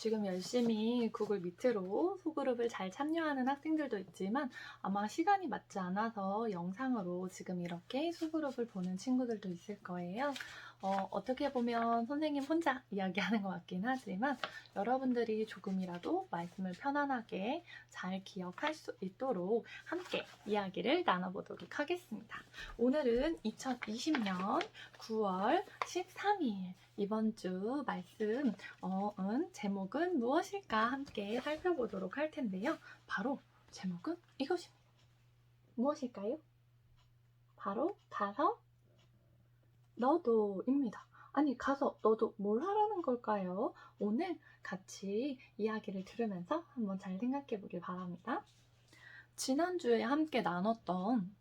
지금 열심히 구글 미트로 소그룹을 잘 참여하는 학생들도 있지만 아마 시간이 맞지 않아서 영상으로 지금 이렇게 소그룹을 보는 친구들도 있을 거예요. 어, 떻게 보면 선생님 혼자 이야기하는 것 같긴 하지만 여러분들이 조금이라도 말씀을 편안하게 잘 기억할 수 있도록 함께 이야기를 나눠보도록 하겠습니다. 오늘은 2020년 9월 13일 이번 주 말씀 어, 은 제목은 무엇일까 함께 살펴보도록 할 텐데요. 바로 제목은 이것입니다. 무엇일까요? 바로 가서 너도입니다. 아니 가서 너도 뭘 하라는 걸까요? 오늘 같이 이야기를 들으면서 한번 잘 생각해 보길 바랍니다. 지난주에 함께 나눴던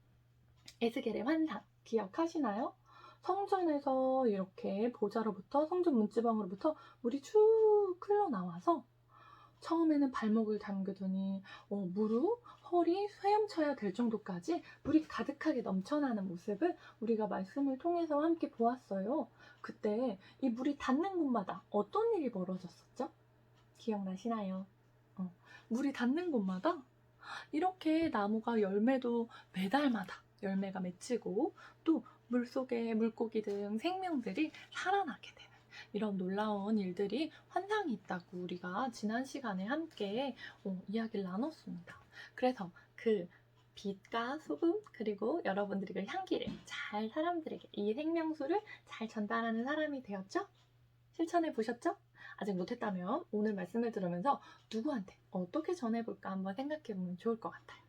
에스겔의 환상 기억하시나요? 성전에서 이렇게 보자로부터 성전 문지방으로부터 물이 쭉 흘러나와서 처음에는 발목을 담그더니 어, 무릎, 허리, 헤엄쳐야 될 정도까지 물이 가득하게 넘쳐나는 모습을 우리가 말씀을 통해서 함께 보았어요. 그때 이 물이 닿는 곳마다 어떤 일이 벌어졌었죠? 기억나시나요? 어, 물이 닿는 곳마다 이렇게 나무가 열매도 매달마다 열매가 맺히고 또 물속에 물고기 등 생명들이 살아나게 되는 이런 놀라운 일들이 환상이 있다고 우리가 지난 시간에 함께 어, 이야기를 나눴습니다. 그래서 그 빛과 소금 그리고 여러분들이 그 향기를 잘 사람들에게 이 생명수를 잘 전달하는 사람이 되었죠? 실천해 보셨죠? 아직 못했다면 오늘 말씀을 들으면서 누구한테 어떻게 전해볼까 한번 생각해 보면 좋을 것 같아요.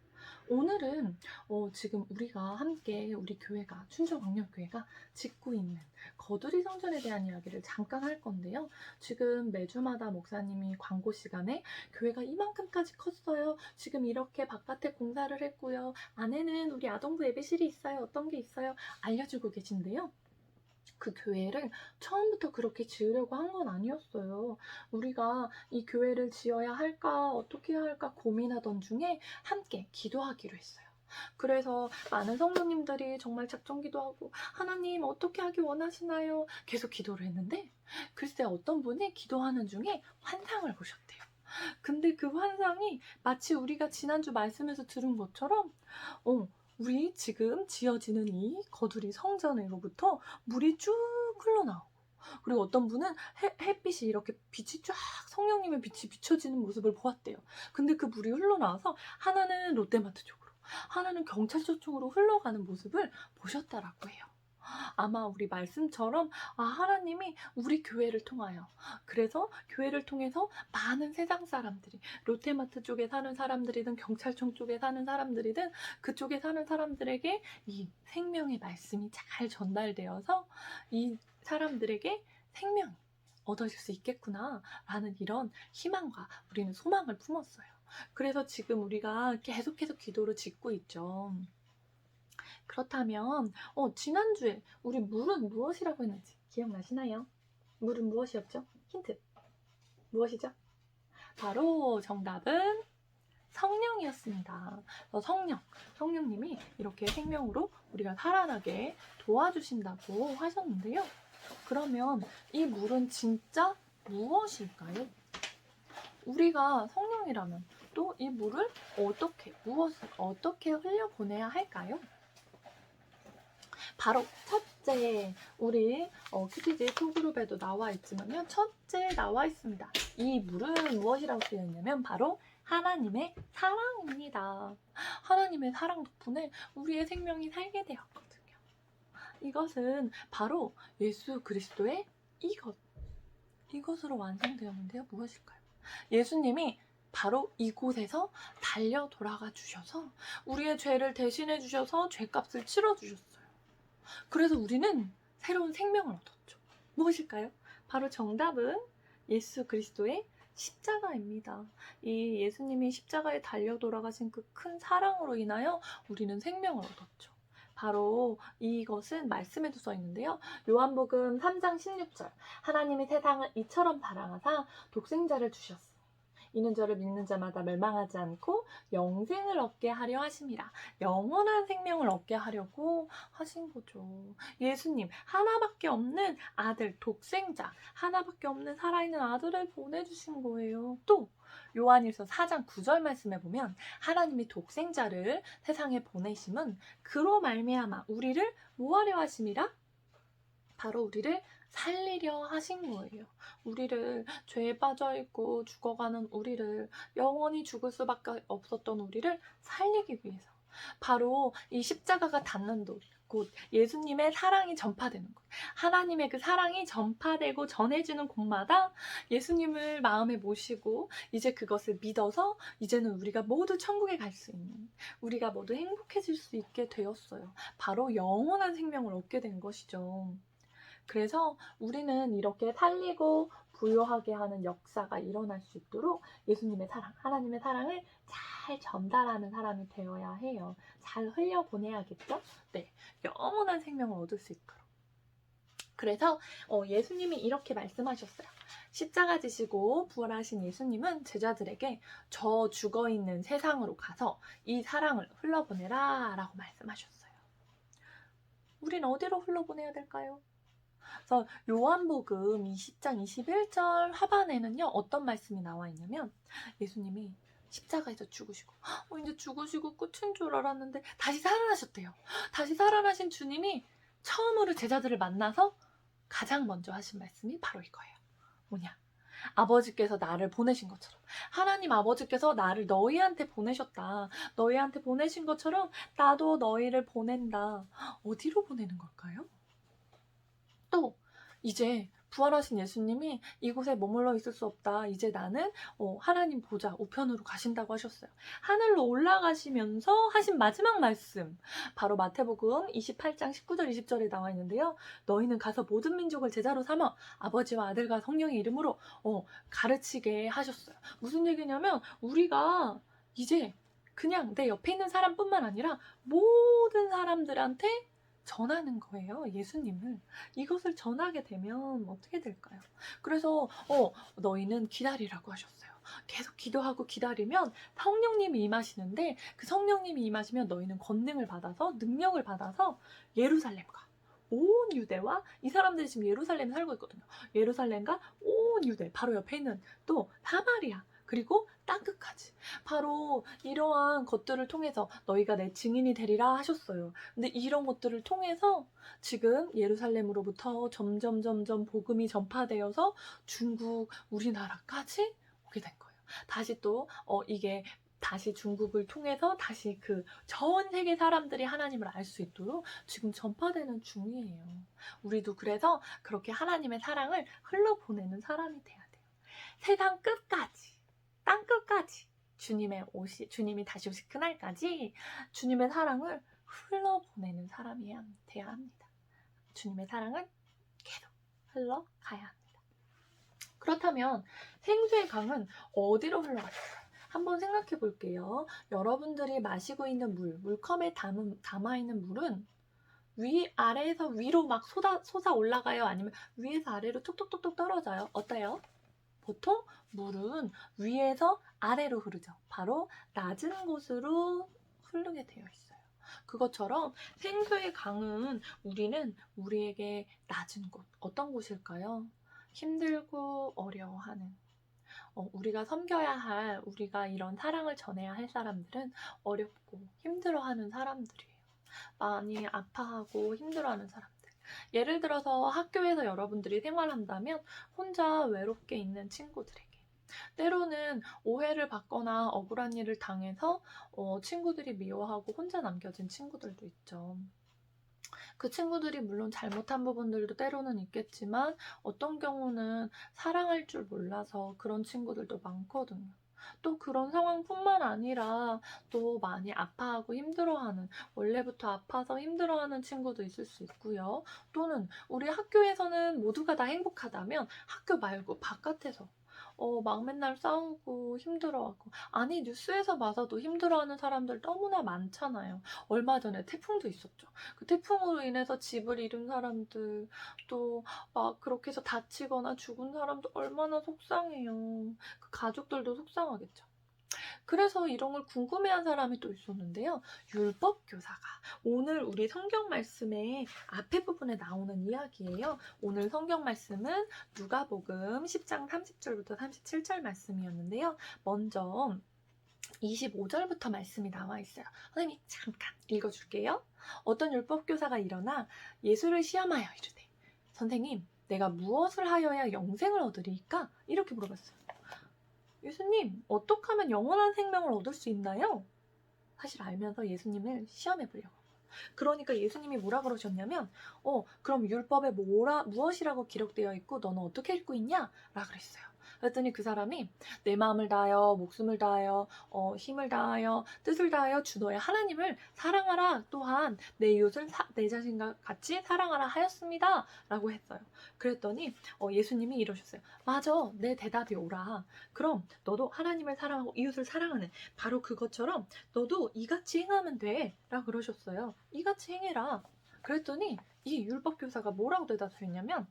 오늘은 어, 지금 우리가 함께 우리 교회가 춘천광역교회가 짓고 있는 거두리 성전에 대한 이야기를 잠깐 할 건데요. 지금 매주마다 목사님이 광고 시간에 교회가 이만큼까지 컸어요. 지금 이렇게 바깥에 공사를 했고요. 안에는 우리 아동부 예배실이 있어요. 어떤 게 있어요? 알려주고 계신데요. 그 교회를 처음부터 그렇게 지으려고 한 건 아니었어요. 우리가 이 교회를 지어야 할까, 어떻게 해야 할까 고민하던 중에 함께 기도하기로 했어요. 그래서 많은 성도님들이 정말 작정 기도하고 하나님 어떻게 하기 원하시나요? 계속 기도를 했는데 글쎄 어떤 분이 기도하는 중에 환상을 보셨대요. 근데 그 환상이 마치 우리가 지난주 말씀에서 들은 것처럼 어, 우리 지금 지어지는 이 거두리 성전으로부터 물이 쭉 흘러나오고 그리고 어떤 분은 해, 햇빛이 이렇게 빛이 쫙 성령님의 빛이 비춰지는 모습을 보았대요. 근데 그 물이 흘러나와서 하나는 롯데마트 쪽으로 하나는 경찰서 쪽으로 흘러가는 모습을 보셨다라고 해요. 아마 우리 말씀처럼 아 하나님이 우리 교회를 통하여 그래서 교회를 통해서 많은 세상 사람들이 롯데마트 쪽에 사는 사람들이든 경찰청 쪽에 사는 사람들이든 그쪽에 사는 사람들에게 이 생명의 말씀이 잘 전달되어서 이 사람들에게 생명이 얻어질 수 있겠구나 라는 이런 희망과 우리는 소망을 품었어요. 그래서 지금 우리가 계속 해서 기도를 짓고 있죠. 그렇다면 어, 지난주에 우리 물은 무엇이라고 했는지 기억나시나요? 물은 무엇이었죠? 힌트 무엇이죠? 바로 정답은 성령이었습니다. 그래서 성령, 성령님이 이렇게 생명으로 우리가 살아나게 도와주신다고 하셨는데요. 그러면 이 물은 진짜 무엇일까요? 우리가 성령이라면 또 이 물을 어떻게, 무엇을 어떻게 흘려보내야 할까요? 바로 첫째, 우리 어, 큐티즈 소그룹에도 나와 있지만요. 첫째 나와 있습니다. 이 물은 무엇이라고 되어 있냐면 바로 하나님의 사랑입니다. 하나님의 사랑 덕분에 우리의 생명이 살게 되었거든요. 이것은 바로 예수 그리스도의 이것. 이것으로 완성되었는데요. 무엇일까요? 예수님이 바로 이곳에서 달려 돌아가 주셔서 우리의 죄를 대신해 주셔서 죄값을 치러 주셨어요. 그래서 우리는 새로운 생명을 얻었죠. 무엇일까요? 바로 정답은 예수 그리스도의 십자가입니다. 이 예수님이 십자가에 달려 돌아가신 그 큰 사랑으로 인하여 우리는 생명을 얻었죠. 바로 이것은 말씀에도 써 있는데요. 요한복음 3장 16절. 하나님이 세상을 이처럼 사랑하사 독생자를 주셨으니 이는 저를 믿는 자마다 멸망하지 않고 영생을 얻게 하려 하심이라. 영원한 생명을 얻게 하려고 하신 거죠. 예수님, 하나밖에 없는 아들, 독생자, 하나밖에 없는 살아있는 아들을 보내주신 거예요. 또, 요한일서 4장 9절 말씀에 보면 하나님이 독생자를 세상에 보내심은 그로 말미암아 우리를 뭐하려 하심이라? 바로 우리를 살리려 하신 거예요. 우리를 죄에 빠져 있고 죽어가는 우리를 영원히 죽을 수밖에 없었던 우리를 살리기 위해서 바로 이 십자가가 닿는 곳, 곳 예수님의 사랑이 전파되는 곳 하나님의 그 사랑이 전파되고 전해지는 곳마다 예수님을 마음에 모시고 이제 그것을 믿어서 이제는 우리가 모두 천국에 갈 수 있는 우리가 모두 행복해질 수 있게 되었어요. 바로 영원한 생명을 얻게 된 것이죠. 그래서 우리는 이렇게 살리고 부요하게 하는 역사가 일어날 수 있도록 예수님의 사랑, 하나님의 사랑을 잘 전달하는 사람이 되어야 해요. 잘 흘려보내야겠죠? 네. 영원한 생명을 얻을 수 있도록. 그래서 어, 예수님이 이렇게 말씀하셨어요. 십자가 지시고 부활하신 예수님은 제자들에게 저 죽어 있는 세상으로 가서 이 사랑을 흘러보내라 라고 말씀하셨어요. 우린 어디로 흘러보내야 될까요? 그래서 요한복음 20장 21절 하반에는요 어떤 말씀이 나와 있냐면 예수님이 십자가에서 죽으시고 어, 이제 죽으시고 끝인 줄 알았는데 다시 살아나셨대요. 다시 살아나신 주님이 처음으로 제자들을 만나서 가장 먼저 하신 말씀이 바로 이거예요. 뭐냐? 아버지께서 나를 보내신 것처럼 하나님 아버지께서 나를 너희한테 보내셨다. 너희한테 보내신 것처럼 나도 너희를 보낸다. 어디로 보내는 걸까요? 또 이제 부활하신 예수님이 이곳에 머물러 있을 수 없다. 이제 나는 어, 하나님 보좌 우편으로 가신다고 하셨어요. 하늘로 올라가시면서 하신 마지막 말씀 바로 마태복음 28장 19절 20절에 나와 있는데요. 너희는 가서 모든 민족을 제자로 삼아 아버지와 아들과 성령의 이름으로 어, 가르치게 하셨어요. 무슨 얘기냐면 우리가 이제 그냥 내 옆에 있는 사람뿐만 아니라 모든 사람들한테 전하는 거예요. 예수님을. 이것을 전하게 되면 어떻게 될까요? 그래서 어, 너희는 기다리라고 하셨어요. 계속 기도하고 기다리면 성령님이 임하시는데 그 성령님이 임하시면 너희는 권능을 받아서 능력을 받아서 예루살렘과 온 유대와 이 사람들이 지금 예루살렘에 살고 있거든요. 예루살렘과 온 유대 바로 옆에 있는 또 사마리아 그리고 땅끝까지 바로 이러한 것들을 통해서 너희가 내 증인이 되리라 하셨어요. 근데 이런 것들을 통해서 지금 예루살렘으로부터 점점 점점 복음이 전파되어서 중국 우리나라까지 오게 된 거예요. 다시 또 어, 이게 다시 중국을 통해서 다시 그 전 세계 사람들이 하나님을 알 수 있도록 지금 전파되는 중이에요. 우리도 그래서 그렇게 하나님의 사랑을 흘러보내는 사람이 돼야 돼요. 세상 끝까지, 땅 끝까지 주님의 오시, 주님이 다시 오실 그날까지 주님의 사랑을 흘러보내는 사람이 돼야 합니다. 주님의 사랑은 계속 흘러가야 합니다. 그렇다면 생수의 강은 어디로 흘러갈까요? 한번 생각해 볼게요. 여러분들이 마시고 있는 물, 물컵에 담은, 담아 있는 물은 위 아래에서 위로 막 쏟아, 솟아 올라가요? 아니면 위에서 아래로 톡톡톡톡 떨어져요? 어때요? 보통 물은 위에서 아래로 흐르죠. 바로 낮은 곳으로 흐르게 되어 있어요. 그것처럼 생수의 강은 우리는 우리에게 낮은 곳, 어떤 곳일까요? 힘들고 어려워하는 어, 우리가 섬겨야 할, 우리가 이런 사랑을 전해야 할 사람들은 어렵고 힘들어하는 사람들이에요. 많이 아파하고 힘들어하는 사람들. 예를 들어서 학교에서 여러분들이 생활한다면 혼자 외롭게 있는 친구들에게. 때로는 오해를 받거나 억울한 일을 당해서 어, 친구들이 미워하고 혼자 남겨진 친구들도 있죠. 그 친구들이 물론 잘못한 부분들도 때로는 있겠지만 어떤 경우는 사랑할 줄 몰라서 그런 친구들도 많거든요. 또 그런 상황뿐만 아니라 또 많이 아파하고 힘들어하는 원래부터 아파서 힘들어하는 친구도 있을 수 있고요. 또는 우리 학교에서는 모두가 다 행복하다면 학교 말고 바깥에서 어, 막 맨날 싸우고 힘들어하고. 아니, 뉴스에서 봐서도 힘들어하는 사람들 너무나 많잖아요. 얼마 전에 태풍도 있었죠. 그 태풍으로 인해서 집을 잃은 사람들, 또 막 그렇게 해서 다치거나 죽은 사람도 얼마나 속상해요. 그 가족들도 속상하겠죠. 그래서 이런 걸 궁금해한 사람이 또 있었는데요. 율법 교사가 오늘 우리 성경 말씀의 앞에 부분에 나오는 이야기예요. 오늘 성경 말씀은 누가복음 10장 30절부터 37절 말씀이었는데요. 먼저 25절부터 말씀이 나와 있어요. 선생님 잠깐 읽어줄게요. 어떤 율법 교사가 일어나 예수를 시험하여 이르되 선생님 내가 무엇을 하여야 영생을 얻으리까? 이렇게 물어봤어요. 예수님, 어떻게 하면 영원한 생명을 얻을 수 있나요? 사실 알면서 예수님을 시험해 보려고. 그러니까 예수님이 뭐라 그러셨냐면, 어, 그럼 율법에 뭐라, 무엇이라고 기록되어 있고, 너는 어떻게 읽고 있냐? 라 그랬어요. 그랬더니 그 사람이 내 마음을 다하여, 목숨을 다하여, 어, 힘을 다하여, 뜻을 다하여 주 너의 하나님을 사랑하라. 또한 내 이웃을 사- 내 자신과 같이 사랑하라 하였습니다. 라고 했어요. 그랬더니 어, 예수님이 이러셨어요. 맞아, 내 대답이 오라. 그럼 너도 하나님을 사랑하고 이웃을 사랑하는 바로 그것처럼 너도 이같이 행하면 돼. 라 그러셨어요. 이같이 행해라. 그랬더니 이 율법 교사가 뭐라고 대답했냐면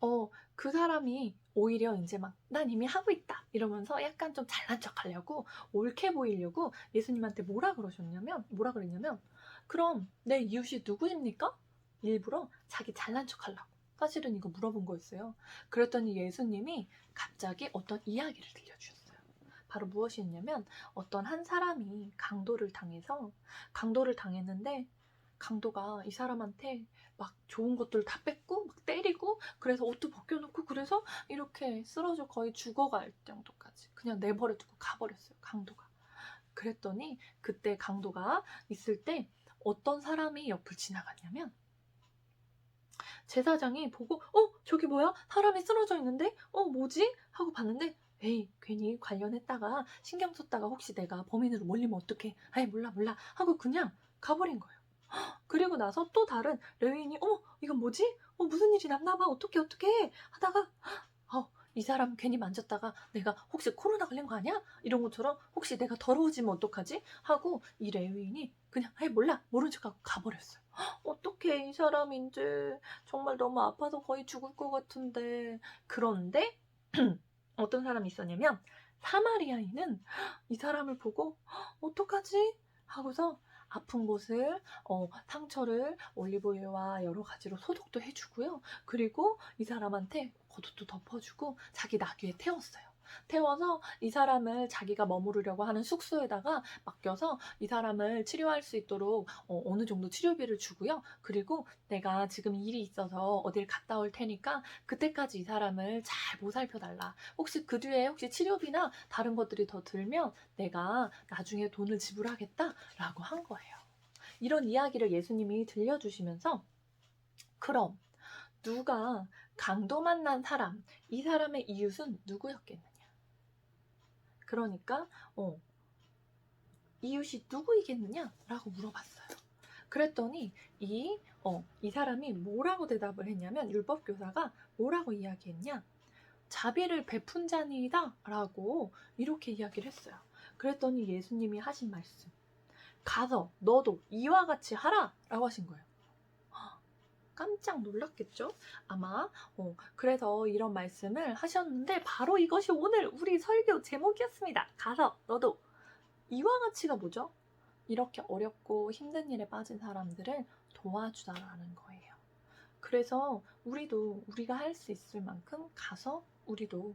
어, 그 사람이 오히려 이제 막 난 이미 하고 있다 이러면서 약간 좀 잘난 척 하려고 옳게 보이려고 예수님한테 뭐라 그러셨냐면 뭐라 그랬냐면 그럼 내 이웃이 누구입니까? 일부러 자기 잘난 척 하려고 사실은 이거 물어본 거였어요. 그랬더니 예수님이 갑자기 어떤 이야기를 들려주셨어요. 바로 무엇이었냐면 어떤 한 사람이 강도를 당해서 강도를 당했는데 강도가 이 사람한테 막 좋은 것들 다 뺏고 막 때리고 그래서 옷도 벗겨놓고 그래서 이렇게 쓰러져 거의 죽어갈 정도까지 그냥 내버려두고 가버렸어요 강도가. 그랬더니 그때 강도가 있을 때 어떤 사람이 옆을 지나갔냐면 제사장이 보고 어? 저기 뭐야? 사람이 쓰러져 있는데? 어 뭐지? 하고 봤는데 에이 괜히 관련했다가 신경 썼다가 혹시 내가 범인으로 몰리면 어떡해? 아이 몰라 몰라. 하고 그냥 가버린 거예요. 헉, 그리고 나서 또 다른 레위인이 어머 이건 뭐지 어 무슨 일이 났나 봐 어떡해 어떡해 하다가 어, 이 사람 괜히 만졌다가 내가 혹시 코로나 걸린 거 아니야? 이런 것처럼 혹시 내가 더러워지면 어떡하지? 하고 이 레위인이 그냥 아이 몰라 모른 척하고 가버렸어요. 헉, 어떡해 이 사람 이제 정말 너무 아파서 거의 죽을 것 같은데 그런데 어떤 사람이 있었냐면 사마리아인은 이 사람을 보고 "헉, 어떡하지? 하고서 아픈 곳을 어, 상처를 올리브유와 여러 가지로 소독도 해주고요. 그리고 이 사람한테 겉옷도 덮어주고 자기 나귀에 태웠어요. 태워서 이 사람을 자기가 머무르려고 하는 숙소에다가 맡겨서 이 사람을 치료할 수 있도록 어, 느 정도 치료비를 주고요. 그리고 내가 지금 일이 있어서 어딜 갔다 올 테니까 그때까지 이 사람을 잘 보살펴 달라. 혹시 그 뒤에 혹시 치료비나 다른 것들이 더 들면 내가 나중에 돈을 지불하겠다라고 한 거예요. 이런 이야기를 예수님이 들려주시면서 그럼 누가 강도 만난 사람, 이 사람의 이웃은 누구였겠느냐? 그러니까 어, 이웃이 누구이겠느냐라고 물어봤어요. 그랬더니 이, 어, 이 사람이 뭐라고 대답을 했냐면 율법 교사가 뭐라고 이야기했냐? 자비를 베푼 자니이다 라고 이렇게 이야기를 했어요. 그랬더니 예수님이 하신 말씀 가서 너도 이와 같이 하라 라고 하신 거예요. 깜짝 놀랐겠죠? 아마 어, 그래서 이런 말씀을 하셨는데 바로 이것이 오늘 우리 설교 제목이었습니다. 가서 너도 이와 같이가 뭐죠? 이렇게 어렵고 힘든 일에 빠진 사람들을 도와주다라는 거예요. 그래서 우리도 우리가 할 수 있을 만큼 가서 우리도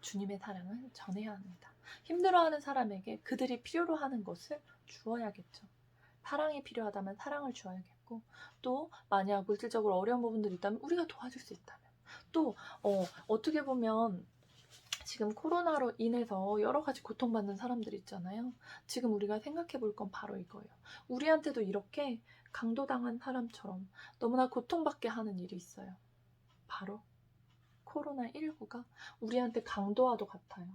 주님의 사랑을 전해야 합니다. 힘들어하는 사람에게 그들이 필요로 하는 것을 주어야겠죠. 사랑이 필요하다면 사랑을 주어야겠고 또 만약 물질적으로 어려운 부분들이 있다면 우리가 도와줄 수 있다면 또 어, 어떻게 보면 지금 코로나로 인해서 여러 가지 고통받는 사람들 있잖아요. 지금 우리가 생각해 볼 건 바로 이거예요. 우리한테도 이렇게 강도당한 사람처럼 너무나 고통받게 하는 일이 있어요. 바로 코로나19가 우리한테 강도와도 같아요.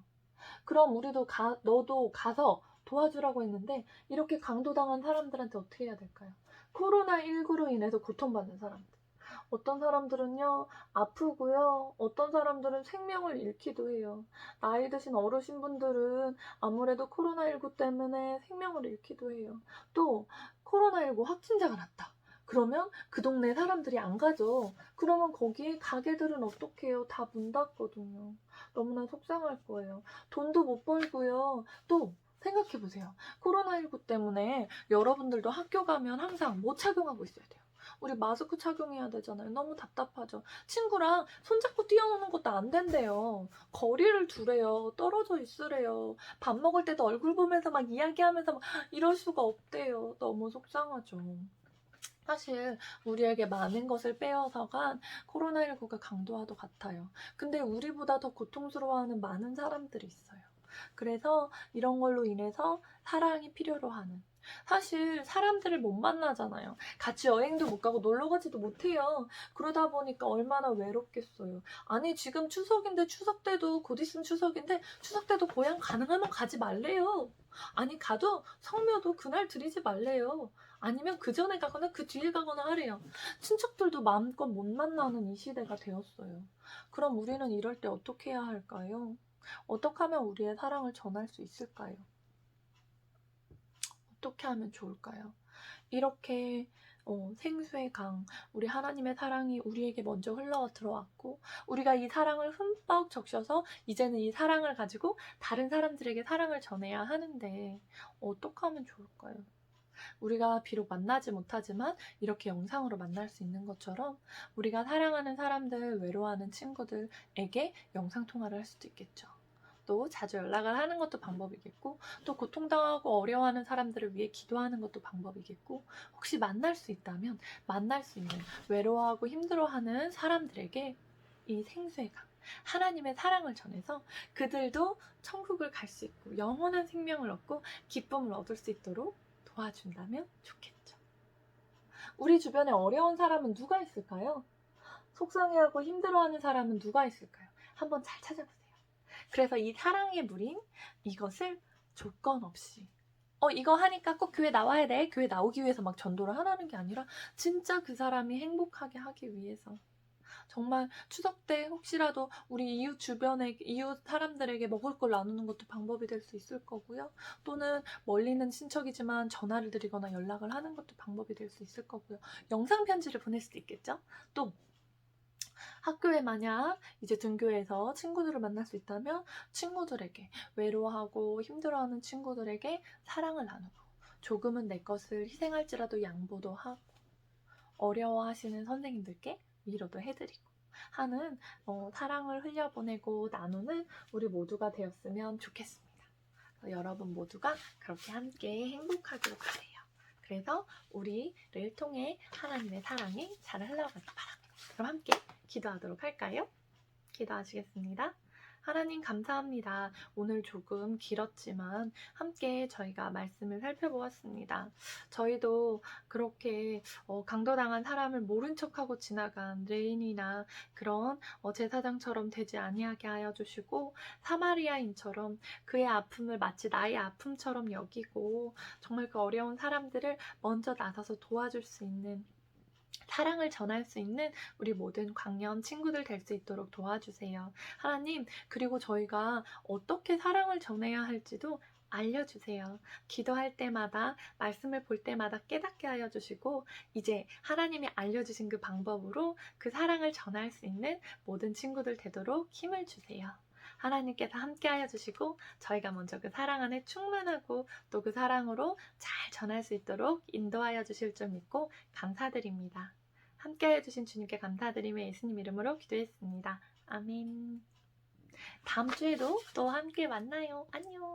그럼 우리도 가, 너도 가서 도와주라고 했는데 이렇게 강도당한 사람들한테 어떻게 해야 될까요? 코로나19로 인해서 고통받는 사람들. 어떤 사람들은요, 아프고요. 어떤 사람들은 생명을 잃기도 해요. 나이 드신 어르신분들은 아무래도 코로나19 때문에 생명을 잃기도 해요. 또, 코로나19 확진자가 났다. 그러면 그 동네 사람들이 안 가죠. 그러면 거기에 가게들은 어떡해요? 다 문 닫거든요. 너무나 속상할 거예요. 돈도 못 벌고요. 또, 생각해보세요. 코로나19 때문에 여러분들도 학교 가면 항상 뭐 착용하고 있어야 돼요? 우리 마스크 착용해야 되잖아요. 너무 답답하죠. 친구랑 손잡고 뛰어노는 것도 안 된대요. 거리를 두래요. 떨어져 있으래요. 밥 먹을 때도 얼굴 보면서 막 이야기하면서 막 이럴 수가 없대요. 너무 속상하죠. 사실 우리에게 많은 것을 빼앗아간 코로나19가 강도와도 같아요. 근데 우리보다 더 고통스러워하는 많은 사람들이 있어요. 그래서 이런 걸로 인해서 사랑이 필요로 하는 사실 사람들을 못 만나잖아요. 같이 여행도 못 가고 놀러 가지도 못해요. 그러다 보니까 얼마나 외롭겠어요. 아니 지금 추석인데 추석 때도 곧 있으면 추석인데 추석 때도 고향 가능하면 가지 말래요. 아니 가도 성묘도 그날 드리지 말래요. 아니면 그 전에 가거나 그 뒤에 가거나 하래요. 친척들도 마음껏 못 만나는 이 시대가 되었어요. 그럼 우리는 이럴 때 어떻게 해야 할까요? 어떻게 하면 우리의 사랑을 전할 수 있을까요? 어떻게 하면 좋을까요? 이렇게 어, 생수의 강, 우리 하나님의 사랑이 우리에게 먼저 흘러 들어왔고, 우리가 이 사랑을 흠뻑 적셔서 이제는 이 사랑을 가지고 다른 사람들에게 사랑을 전해야 하는데, 어떻게 하면 좋을까요? 우리가 비록 만나지 못하지만 이렇게 영상으로 만날 수 있는 것처럼 우리가 사랑하는 사람들, 외로워하는 친구들에게 영상통화를 할 수도 있겠죠. 또 자주 연락을 하는 것도 방법이겠고, 또 고통당하고 어려워하는 사람들을 위해 기도하는 것도 방법이겠고, 혹시 만날 수 있다면 만날 수 있는 외로워하고 힘들어하는 사람들에게 이 생수의 강, 하나님의 사랑을 전해서 그들도 천국을 갈 수 있고 영원한 생명을 얻고 기쁨을 얻을 수 있도록 도와준다면 좋겠죠. 우리 주변에 어려운 사람은 누가 있을까요? 속상해하고 힘들어하는 사람은 누가 있을까요? 한번 잘 찾아보세요. 그래서 이 사랑의 물인 이것을 조건 없이 어 이거 하니까 꼭 교회 나와야 돼. 교회 나오기 위해서 막 전도를 하라는 게 아니라 진짜 그 사람이 행복하게 하기 위해서 정말 추석 때 혹시라도 우리 이웃 주변에 이웃 사람들에게 먹을 걸 나누는 것도 방법이 될 수 있을 거고요. 또는 멀리는 친척이지만 전화를 드리거나 연락을 하는 것도 방법이 될 수 있을 거고요. 영상 편지를 보낼 수도 있겠죠. 또 학교에 만약 이제 등교해서 친구들을 만날 수 있다면 친구들에게 외로워하고 힘들어하는 친구들에게 사랑을 나누고 조금은 내 것을 희생할지라도 양보도 하고 어려워하시는 선생님들께 위로도 해드리고 하는 어, 사랑을 흘려보내고 나누는 우리 모두가 되었으면 좋겠습니다. 여러분 모두가 그렇게 함께 행복하기를 바래요. 그래서 우리를 통해 하나님의 사랑이 잘 흘러가길 바랍니다. 그럼 함께 기도하도록 할까요? 기도하시겠습니다. 하나님 감사합니다. 오늘 조금 길었지만 함께 저희가 말씀을 살펴보았습니다. 저희도 그렇게 어, 강도당한 사람을 모른 척하고 지나간 레인이나 그런 어, 제사장처럼 되지 아니하게 하여 주시고 사마리아인처럼 그의 아픔을 마치 나의 아픔처럼 여기고 정말 그 어려운 사람들을 먼저 나서서 도와줄 수 있는 사랑을 전할 수 있는 우리 모든 광년 친구들 될 수 있도록 도와주세요. 하나님, 그리고 저희가 어떻게 사랑을 전해야 할지도 알려주세요. 기도할 때마다, 말씀을 볼 때마다 깨닫게 하여 주시고, 이제 하나님이 알려주신 그 방법으로 그 사랑을 전할 수 있는 모든 친구들 되도록 힘을 주세요. 하나님께서 함께 하여 주시고, 저희가 먼저 그 사랑 안에 충만하고 또 그 사랑으로 잘 전할 수 있도록 인도하여 주실 줄 믿고 감사드립니다. 함께 해 주신 주님께 감사드리며 예수님 이름으로 기도했습니다. 아멘. 다음 주에도 또 함께 만나요. 안녕.